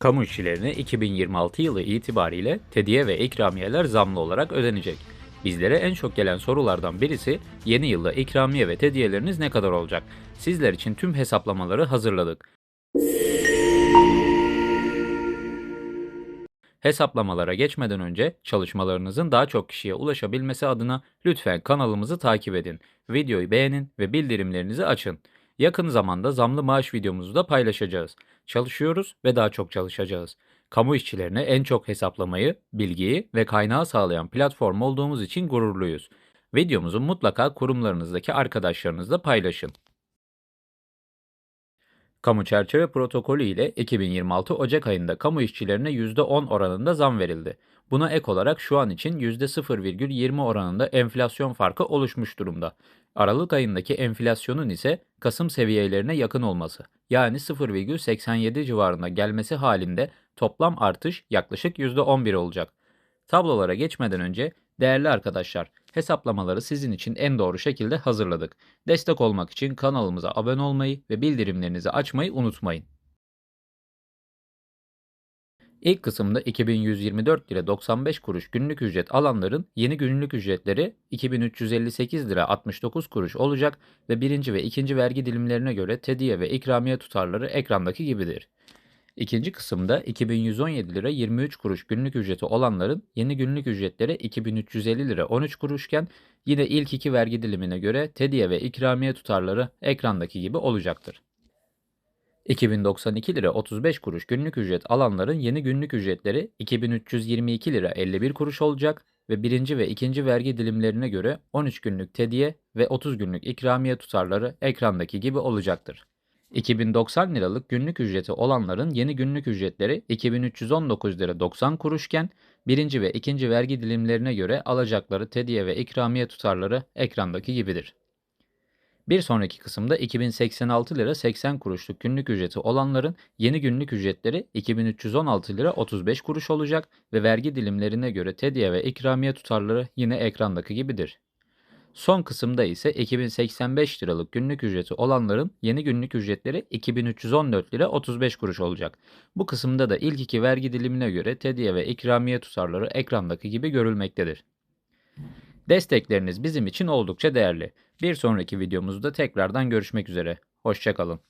Kamu işçilerine 2026 yılı itibariyle tediye ve ikramiyeler zamlı olarak ödenecek. Bizlere en çok gelen sorulardan birisi yeni yılda ikramiye ve tediyeleriniz ne kadar olacak? Sizler için tüm hesaplamaları hazırladık. Hesaplamalara geçmeden önce çalışmalarınızın daha çok kişiye ulaşabilmesi adına lütfen kanalımızı takip edin, videoyu beğenin ve bildirimlerinizi açın. Yakın zamanda zamlı maaş videomuzu da paylaşacağız. Çalışıyoruz ve daha çok çalışacağız. Kamu işçilerine en çok hesaplamayı, bilgiyi ve kaynağı sağlayan platform olduğumuz için gururluyuz. Videomuzu mutlaka kurumlarınızdaki arkadaşlarınızla paylaşın. Kamu çerçeve protokolü ile 2026 Ocak ayında kamu işçilerine %10 oranında zam verildi. Buna ek olarak şu an için %0,20 oranında enflasyon farkı oluşmuş durumda. Aralık ayındaki enflasyonun ise Kasım seviyelerine yakın olması, yani 0,87 civarına gelmesi halinde toplam artış yaklaşık %11 olacak. Tablolara geçmeden önce değerli arkadaşlar, hesaplamaları sizin için en doğru şekilde hazırladık. Destek olmak için kanalımıza abone olmayı ve bildirimlerinizi açmayı unutmayın. İlk kısımda 2124 lira 95 kuruş günlük ücret alanların yeni günlük ücretleri 2358 lira 69 kuruş olacak ve birinci ve ikinci vergi dilimlerine göre tediye ve ikramiye tutarları ekrandaki gibidir. İkinci kısımda 2117 lira 23 kuruş günlük ücreti olanların yeni günlük ücretleri 2350 lira 13 kuruşken yine ilk iki vergi dilimine göre tediye ve ikramiye tutarları ekrandaki gibi olacaktır. 2092 lira 35 kuruş günlük ücret alanların yeni günlük ücretleri 2322 lira 51 kuruş olacak ve birinci ve ikinci vergi dilimlerine göre 13 günlük tediye ve 30 günlük ikramiye tutarları ekrandaki gibi olacaktır. 2090 liralık günlük ücreti olanların yeni günlük ücretleri 2319 lira 90 kuruşken birinci ve ikinci vergi dilimlerine göre alacakları tediye ve ikramiye tutarları ekrandaki gibidir. Bir sonraki kısımda 2086 lira 80 kuruşluk günlük ücreti olanların yeni günlük ücretleri 2316 lira 35 kuruş olacak ve vergi dilimlerine göre tediye ve ikramiye tutarları yine ekrandaki gibidir. Son kısımda ise 2085 liralık günlük ücreti olanların yeni günlük ücretleri 2314 lira 35 kuruş olacak. Bu kısımda da ilk iki vergi dilimine göre tediye ve ikramiye tutarları ekrandaki gibi görülmektedir. Destekleriniz bizim için oldukça değerli. Bir sonraki videomuzda tekrardan görüşmek üzere. Hoşçakalın.